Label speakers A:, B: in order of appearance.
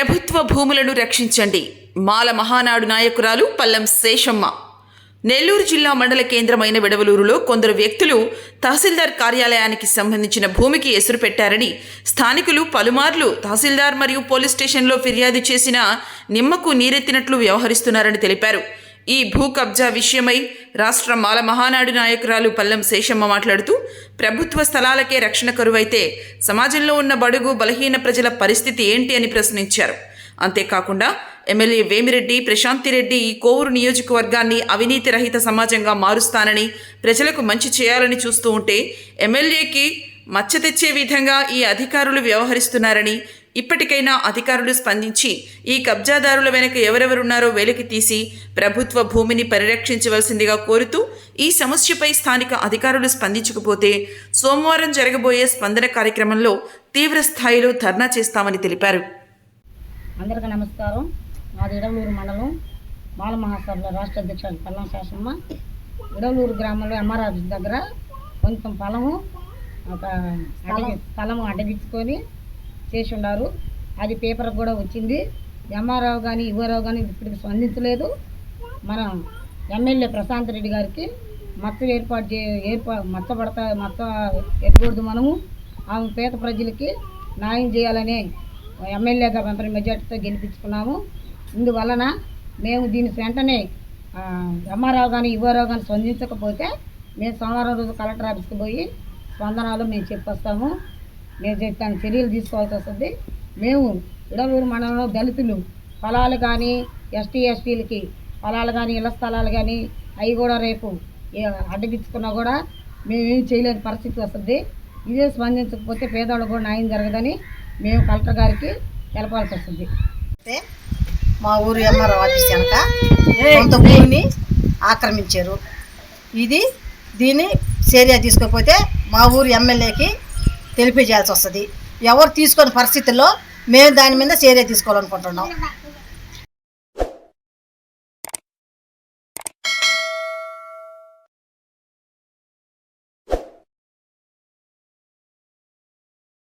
A: ప్రభుత్వ భూములను రక్షించండి. మాల మహానాడు నాయకురాలు పల్లం శేషమ్మ. నెల్లూరు జిల్లా మండల కేంద్రమైన విడవలూరులో కొందరు వ్యక్తులు తహసీల్దార్ కార్యాలయానికి సంబంధించిన భూమికి ఎసురు పెట్టారని స్థానికులు పలుమార్లు తహసీల్దార్ మరియు పోలీస్ స్టేషన్లో ఫిర్యాదు చేసిన నిమ్మకు నీరెత్తినట్లు వ్యవహరిస్తున్నారని తెలిపారు. ఈ భూ కబ్జా విషయమై రాష్ట్ర మాల మహానాడు నాయకురాలు పల్లం శేషమ్మ మాట్లాడుతూ ప్రభుత్వ స్థలాలకే రక్షణ కరువైతే సమాజంలో ఉన్న బడుగు బలహీన ప్రజల పరిస్థితి ఏంటి అని ప్రశ్నించారు. అంతేకాకుండా ఎమ్మెల్యే వేమిరెడ్డి ప్రశాంతిరెడ్డి ఈ కోవూరు నియోజకవర్గాన్ని అవినీతి రహిత సమాజంగా మారుస్తానని ప్రజలకు మంచి చేయాలని చూస్తూ ఉంటే ఎమ్మెల్యేకి మచ్చ తెచ్చే విధంగా ఈ అధికారులు వ్యవహరిస్తున్నారని ఇప్పటికైనా అధికారులు స్పందించి ఈ కబ్జాదారుల వెనుక ఎవరెవరున్నారో వెలికి తీసి ప్రభుత్వ భూమిని పరిరక్షించవలసిందిగా కోరుతూ ఈ సమస్యపై స్థానిక అధికారులు స్పందించకపోతే సోమవారం జరగబోయే స్పందన కార్యక్రమంలో తీవ్ర స్థాయిలో ధర్నా చేస్తామని తెలిపారు.
B: అందరికీ నమస్కారం. మాది ఇడవలూరు మండలం బాల మహాసభ రాష్ట్ర అధ్యక్షుడు పల్లం శాసమ్మ ఇడవలూరు గ్రామంలో ఎంఆర్ఆర్ దగ్గర కొంచెం పొలము ఒక పొలము స్థలము అడ్డగించుకొని చేసి ఉన్నారు అది పేపర్ కూడా వచ్చింది. ఎంఆర్ఓ కానీ ఇవ్వరావు కానీ ఇప్పటికి స్పందించలేదు. మన ఎమ్మెల్యే ప్రశాంత్ రెడ్డి గారికి మచ్చ ఏర్పాటు చే ఏర్పా మచ్చ పడతా మచ్చ ఎత్తకూడదు మనము. ఆమె పేద ప్రజలకి న్యాయం చేయాలనే ఎమ్మెల్యేగా వెంపటి మెజార్టీతో గెలిపించుకున్నాము. ఇందువలన మేము దీని వెంటనే ఎంఆర్ఓ కానీ ఇవ్వరావు కానీ స్పందించకపోతే మేము సోమవారం రోజు కలెక్టర్ ఆఫీస్కి పోయి స్పందనాలు మేము చెప్పొస్తాము. మేము చెప్తాను చర్యలు తీసుకోవాల్సి వస్తుంది. మేము ఇడవూరు మండలంలో దళితులు. పొలాలు కానీ ఎస్టీ ఎస్టీలకి పొలాలు కానీ ఇళ్ళ స్థలాలు కానీ అవి కూడా రేపు ఏ- అడ్డగించుకున్నా కూడా మేమేం చేయలేని పరిస్థితి వస్తుంది. ఇదే స్పందించకపోతే పేదవాళ్ళకు కూడా న్యాయం జరగదని మేము కలెక్టర్ గారికి తెలపాల్సి వస్తుంది.
C: అయితే మా ఊరు ఎంఆర్ఓ ఆఫీస్ కనుక కొంత భూమిని ఆక్రమించారు. ఇది దీన్ని చర్య తీసుకోకపోతే మా ఊరు ఎమ్మెల్యేకి తెలియజేయాల్సి వస్తుంది. ఎవరు తీసుకొని పరిస్థితుల్లో మేము దాని మీద చర్య తీసుకోవాలనుకుంటున్నాం.